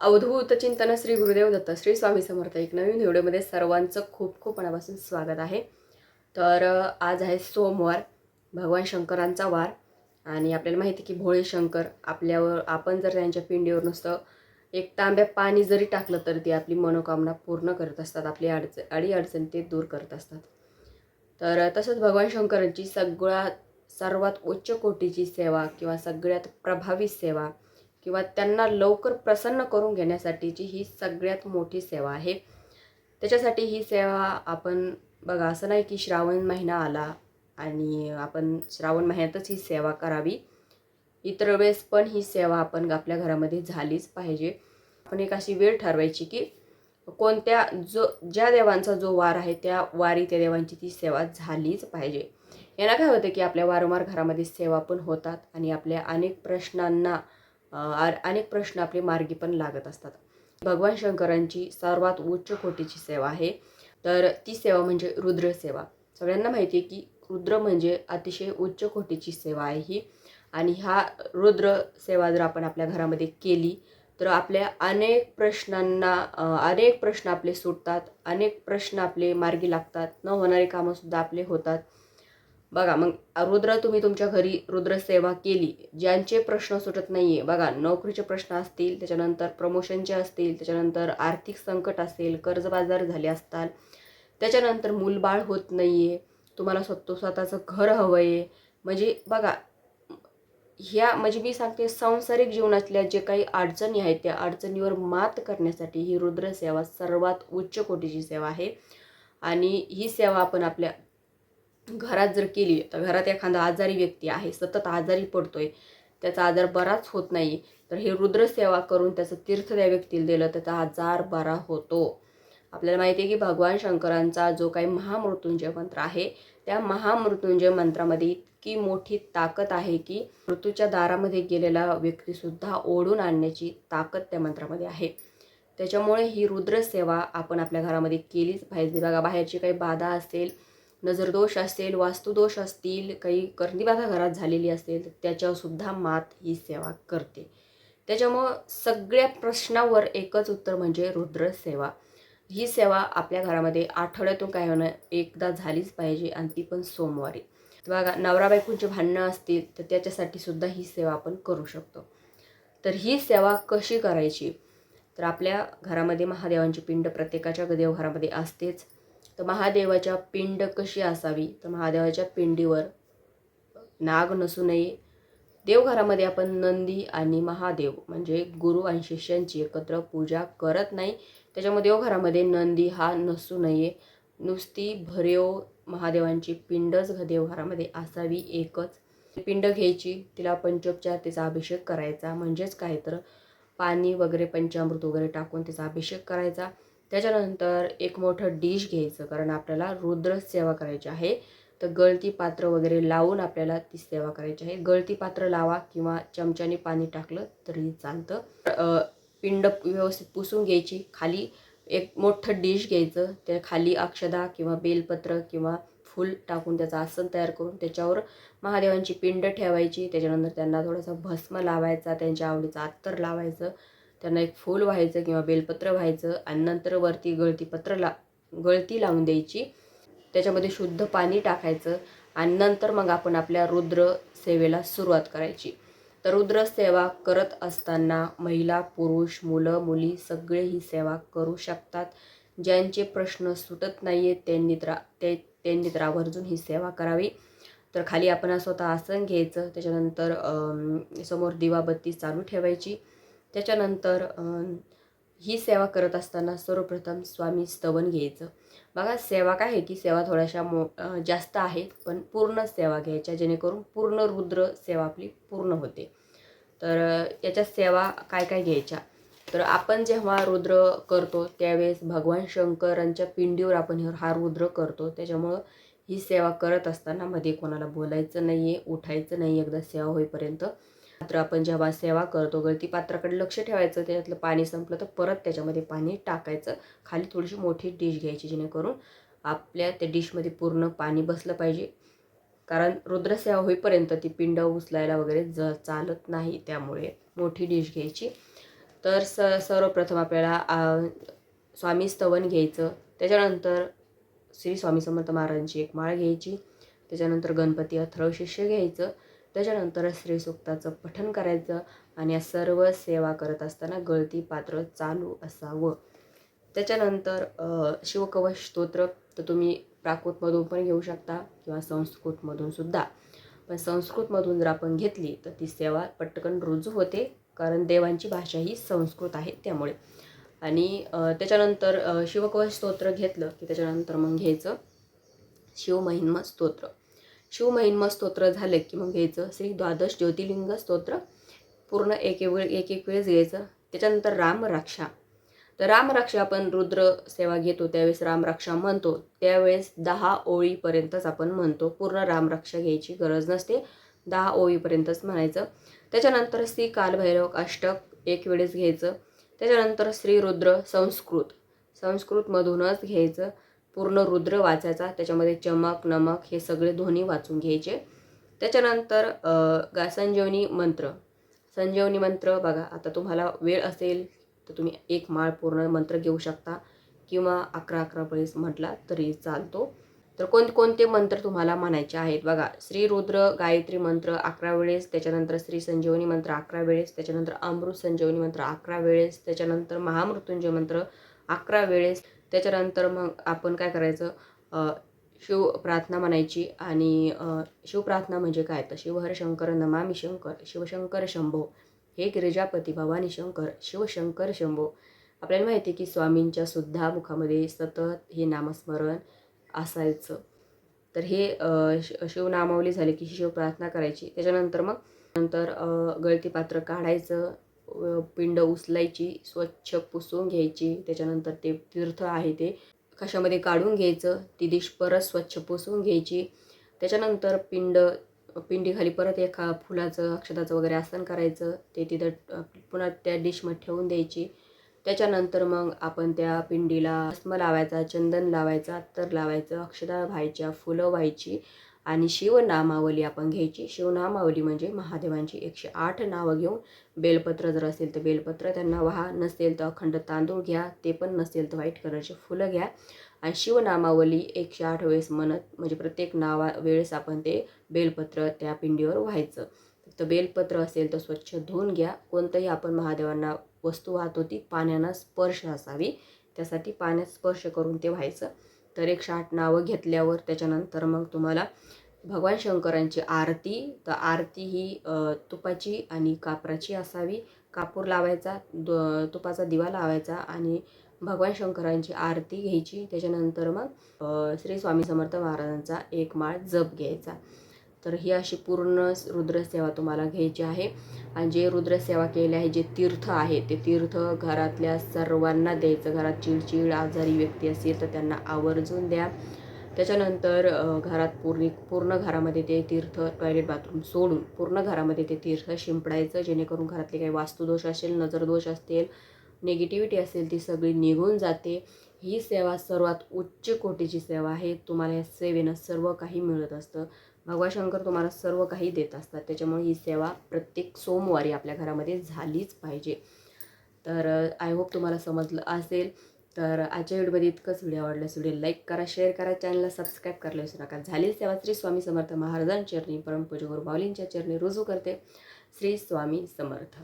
अवधूत चिंतन श्री गुरुदेव दत्त श्री स्वामी समर्थ. एक नवीन व्हिडिओमध्ये सर्वांचं खूप खूप मनापासून स्वागत आहे. तर आज आहे सोमवार भगवान शंकरांचा वार. आणि आपल्याला माहिती की भोळे शंकर आपल्यावर आपण जर त्यांच्या पिंडीवर नुसतं एक तांब्या पाणी जरी टाकलं तर ती आपली मनोकामना पूर्ण करत असतात. आपली अडचण अडी अडचण ते दूर करत असतात. तर तसंच भगवान शंकरांची सगळ्यात सर्वात उच्च कोटीची सेवा किंवा सगळ्यात प्रभावी सेवा किंवा त्यांना लवकर प्रसन्न करून घेण्यासाठीची ही सगळ्यात मोठी सेवा आहे. त्याच्यासाठी ही सेवा आपण बघा असं नाही की श्रावण महिना आला आणि आपण श्रावण महिन्यातच ही सेवा करावी. इतर वेळेस पण ही सेवा आपण आपल्या घरामध्ये झालीच पाहिजे. आपण एक अशी वेळ ठरवायची की कोणत्या जो ज्या देवांचा जो वार आहे त्या वारी त्या देवांची ती सेवा झालीच पाहिजे. यांना काय होतं की आपल्या वारंवार घरामध्ये सेवा पण होतात आणि आपल्या अनेक प्रश्नांना अनेक प्रश्न आपले मार्गी पण लागत असतात. भगवान शंकरांची सर्वात उच्च कोटीची सेवा आहे. तर ती सेवा म्हणजे रुद्र सेवा. सगळ्यांना माहिती आहे की रुद्र म्हणजे अतिशय उच्च कोटीची सेवा आहे ही. आणि ह्या रुद्र सेवा जर आपण आपल्या घरामध्ये केली तर आपल्या अनेक प्रश्नांना अनेक प्रश्न आपले सुटतात अनेक प्रश्न आपले मार्गी लागतात. न होणारी कामंसुद्धा आपले होतात. बघा मग रुद्र तुम्ही तुमच्या घरी रुद्रसेवा केली ज्यांचे प्रश्न सुटत नाही आहे बघा नोकरीचे प्रश्न असतील त्याच्यानंतर प्रमोशनचे असतील त्याच्यानंतर आर्थिक संकट असेल कर्जबाजार झाले असतात त्याच्यानंतर मूलबाळ होत नाही आहे तुम्हाला स्वतः स्वतःचं घर हवं आहे म्हणजे बघा ह्या म्हणजे मी सांगते सांसारिक जीवनातल्या जे काही अडचणी आहेत त्या अडचणीवर मात करण्यासाठी ही रुद्र सेवा सर्वात उच्च कोटीची सेवा आहे. आणि ही सेवा आपण आपल्या घरात जर केली तर घरात एखादा आजारी व्यक्ती आहे सतत आजारी पडतोय त्याचा आजार बराच होत नाही तर हे रुद्रसेवा करून त्याचं तीर्थ त्या व्यक्तीला दिलं त्याचा आजार बरा होतो. आपल्याला माहिती आहे की भगवान शंकरांचा जो काही महामृत्युंजय मंत्र आहे त्या महामृत्युंजय मंत्रामध्ये इतकी मोठी ताकद आहे की मृत्यूच्या दारामध्ये गेलेला व्यक्तीसुद्धा ओढून आणण्याची ताकद त्या मंत्रामध्ये आहे. त्याच्यामुळे ही रुद्रसेवा आपण आपल्या घरामध्ये केलीच पाहिजे. बघा बाहेरची काही बाधा असेल नजरदोष असेल वास्तुदोष असतील काही कर्णीबाधा घरात झालेली असेल तर त्याच्यावर सुद्धा मात ही सेवा करते. त्याच्यामुळं सगळ्या प्रश्नावर एकच उत्तर म्हणजे रुद्र सेवा. ही सेवा आपल्या घरामध्ये आठवड्यातून काय होणं एकदा झालीच पाहिजे आणि ती पण सोमवारी. किंवा बघा नवरा बायकोंचे भांडणं असतील तर त्याच्यासाठी सुद्धा ही सेवा आपण करू शकतो. तर ही सेवा कशी करायची? तर आपल्या घरामध्ये महादेवांची पिंड प्रत्येकाच्या देवघरामध्ये असतेच. तर महादेवाच्या पिंड कशी असावी? तर महादेवाच्या पिंडीवर नाग नसू नये. देवघरामध्ये आपण नंदी आणि महादेव म्हणजे गुरु आणि शिष्यांची एकत्र पूजा करत नाही. त्याच्यामुळे देवघरामध्ये नंदी हा नसू नये. नुसती भरेव महादेवांची पिंडच घ- देवघरामध्ये असावी एकच. पिंड घ्यायची तिला पंचोपचार तिचा अभिषेक करायचा म्हणजेच काय? तर पाणी वगैरे पंचामृत वगैरे टाकून तिचा अभिषेक करायचा. त्याच्यानंतर एक मोठं डिश घ्यायचं कारण आपल्याला रुद्र सेवा करायची आहे. तर गळती पात्र वगैरे लावून आपल्याला ती सेवा करायची आहे. गळती पात्र लावा किंवा चमच्याने पाणी टाकलं तरी चालतं. पिंड व्यवस्थित पुसून घ्यायची. खाली एक मोठं डिश घ्यायचं. त्या खाली अक्षदा किंवा बेलपत्र किंवा फूल टाकून त्याचं आसन तयार करून त्याच्यावर महादेवांची पिंड ठेवायची. त्याच्यानंतर त्यांना थोडासा भस्म लावायचा. त्यांच्या आवडीचं अत्तर लावायचं. त्यांना एक फूल व्हायचं किंवा बेलपत्र व्हायचं आणि नंतर वरती गळतीपत्र ला गळती लावून द्यायची. त्याच्यामध्ये शुद्ध पाणी टाकायचं आणि नंतर मग आपण आपल्या रुद्र सेवेला सुरुवात करायची. तर रुद्र सेवा करत असताना महिला पुरुष मुलं मुली सगळे ही सेवा करू शकतात. ज्यांचे प्रश्न सुटत नाही आहेत त्यांनी तर ते त्यांनी तर आवर्जून ही सेवा करावी. तर खाली आपण स्वतः आसन घ्यायचं. त्याच्यानंतर समोर दिवाबत्ती चालू ठेवायची. त्याच्यानंतर ही सेवा करत असताना सर्वप्रथम स्वामी स्तवन घ्यायचं. बघा सेवा काय आहे की सेवा थोड्याशा मो जास्त आहेत पण पूर्ण सेवा घ्यायच्या जेणेकरून पूर्ण रुद्र सेवा आपली पूर्ण होते. तर याच्या सेवा काय काय घ्यायच्या? तर आपण जेव्हा रुद्र करतो त्यावेळेस भगवान शंकरांच्या पिंडीवर आपण हा रुद्र करतो. त्याच्यामुळं ही सेवा करत असताना मध्ये कोणाला बोलायचं नाही आहे उठायचं नाही एकदा सेवा होईपर्यंत. मात्र आपण जेव्हा सेवा करतो गळती पात्राकडे लक्ष ठेवायचं त्याच्यातलं पाणी संपलं तर परत त्याच्यामध्ये पाणी टाकायचं. खाली थोडीशी मोठी डिश घ्यायची जेणेकरून आपल्या त्या डिशमध्ये पूर्ण पाणी बसलं पाहिजे. कारण रुद्रसेवा होईपर्यंत ती पिंड उचलायला वगैरे ज चालत नाही त्यामुळे मोठी डिश घ्यायची. तर स सर्वप्रथम आपल्याला स्वामी स्तवन घ्यायचं. त्याच्यानंतर श्री स्वामी समर्थ महाराजांची एक माळ घ्यायची. त्याच्यानंतर गणपती अथर्व शिष्य घ्यायचं. त्याच्यानंतर श्रीसूक्ताचं पठन करायचं आणि या सर्व सेवा करत असताना गळती पात्र चालू असावं. त्याच्यानंतर शिवकवच स्तोत्र तर तुम्ही प्राकृतमधून पण घेऊ शकता किंवा संस्कृतमधून सुद्धा. पण संस्कृतमधून जर आपण घेतली तर ती सेवा पटकन रुजू होते कारण देवांची भाषा ही संस्कृत आहे त्यामुळे. आणि त्याच्यानंतर शिवकवच स्तोत्र घेतलं की त्याच्यानंतर मग घ्यायचं शिवमहिन्म स्तोत्र. शिवमहिन्म स्तोत्र झालं की मग घ्यायचं. श्री द्वादश ज्योतिर्लिंग स्तोत्र. पूर्ण एक एक वेळ एक एक वेळेस घ्यायचं. त्याच्यानंतर रामरक्षा तर रामरक्षा आपण रुद्र सेवा घेतो त्यावेळेस रामरक्षा म्हणतो. त्यावेळेस दहा ओळीपर्यंतच आपण म्हणतो. पूर्ण रामरक्षा घ्यायची गरज नसते. दहा ओळीपर्यंतच म्हणायचं. त्याच्यानंतर श्री कालभैरव अष्टक एक वेळेस घ्यायचं. त्याच्यानंतर श्री रुद्र संस्कृत. संस्कृतमधूनच घ्यायचं. पूर्ण रुद्र वाचायचा त्याच्यामध्ये चमक नमक हे सगळे ध्वनी वाचून घ्यायचे. त्याच्यानंतर गा संजीवनी मंत्र. संजीवनी मंत्र बघा आता तुम्हाला वेळ असेल तर तुम्ही एक माळ पूर्ण मंत्र घेऊ शकता किंवा अकरा अकरा वेळेस म्हटला तरी चालतो. तर कोणकोणते मंत्र तुम्हाला म्हणायचे आहेत? बघा श्री रुद्र गायत्री मंत्र अकरा वेळेस त्याच्यानंतर श्री संजीवनी मंत्र अकरा वेळेस त्याच्यानंतर अमृत संजीवनी मंत्र अकरा वेळेस त्याच्यानंतर महामृत्युंजय मंत्र अकरा वेळेस त्याच्यानंतर मग आपण काय करायचं? शिव प्रार्थना म्हणायची आणि शिवप्रार्थना म्हणजे काय? तर शिवहर शंकर नमामी शंकर शिवशंकर शंभो हे गिरिजापती भवानी शंकर शिवशंकर शंभो. आपल्याला माहिती आहे की स्वामींच्या सुद्धा मुखामध्ये सतत हे नामस्मरण असायचं. तर हे शिवनामावली झाली की शिवप्रार्थना करायची. त्याच्यानंतर मग नंतर गळती पात्र काढायचं. पिंड उचलायची स्वच्छ पुसून घ्यायची त्याच्यानंतर ते तीर्थ आहे ते कशामध्ये काढून घ्यायचं ती डिश परत स्वच्छ पुसून घ्यायची. त्याच्यानंतर पिंड पिंडीखाली परत एका फुलाचं अक्षताचं वगैरे आसन करायचं ते तिथं पुन्हा त्या डिशमध्ये ठेवून द्यायची. त्याच्यानंतर मग आपण त्या पिंडीला भस्म लावायचा चंदन लावायचा अत्तर लावायचं अक्षता व्हायच्या फुलं व्हायची. आणि शिवनामावली आपण घ्यायची. शिवनामावली म्हणजे महादेवांची एकशे आठ नावं घेऊन बेलपत्र जर असेल तर बेलपत्र त्यांना व्हा नसेल तर अखंड तांदूळ घ्या ते पण नसेल तर व्हाईट कलरचे फुलं घ्या. आणि शिवनामावली एकशे आठ वेळेस म्हणत म्हणजे प्रत्येक नावा वेळेस आपण ते बेलपत्र त्या पिंडीवर व्हायचं. तर बेलपत्र असेल तर स्वच्छ धुवून घ्या. कोणतंही आपण महादेवांना वस्तू वाहतो ती पाण्यानं स्पर्श असावी. त्यासाठी पाण्यात स्पर्श करून ते व्हायचं. तर एकशे आठ नावं घेतल्यावर त्याच्यानंतर मग तुम्हाला भगवान शंकरांची आरती तर आरती ही तुपाची आणि कापराची असावी. कापूर लावायचा द तुपाचा दिवा लावायचा आणि भगवान शंकरांची आरती घ्यायची. त्याच्यानंतर मग श्री स्वामी समर्थ महाराजांचा एक माळ जप घ्यायचा. तर ही अशी पूर्ण रुद्रसेवा तुम्हाला घ्यायची आहे. आणि जे रुद्रसेवा केले आहे जे तीर्थ आहे ते तीर्थ घरातल्या सर्वांना द्यायचं. घरात चिडचिड आजारी व्यक्ती असेल तर त्यांना आवर्जून द्या. त्याच्यानंतर घरात पूर्ण पूर्ण घरामध्ये ते तीर्थ टॉयलेट बाथरूम सोडून पूर्ण घरामध्ये ते तीर्थ शिंपडायचं. जेणेकरून घरातले काही वास्तुदोष असेल नजरदोष असतील निगेटिव्हिटी असेल ती सगळी निघून जाते. ही सेवा सर्वात उच्च कोटीची सेवा आहे. तुम्हाला या सेवेनं सर्व काही मिळत असतं. भगवान शंकर तुम्हाला सर्व काही देत असतात. त्याच्यामुळे ही सेवा प्रत्येक सोमवारी आपल्या घरामध्ये झालीच पाहिजे. तर आय होप तुम्हाला समजलं असेल. तर आजच्या व्हिडिओमध्ये इतकंच. व्हिडिओ आवडल्यास व्हिडिओ लाईक करा शेअर करा चॅनलला सबस्क्राईब करायला विसरू नका. झाली सेवा श्री स्वामी समर्थ महाराजांच्या चरणी. परमपूज्य गुरु माऊलींच्या चरणी रुजू करते. श्री स्वामी समर्थ.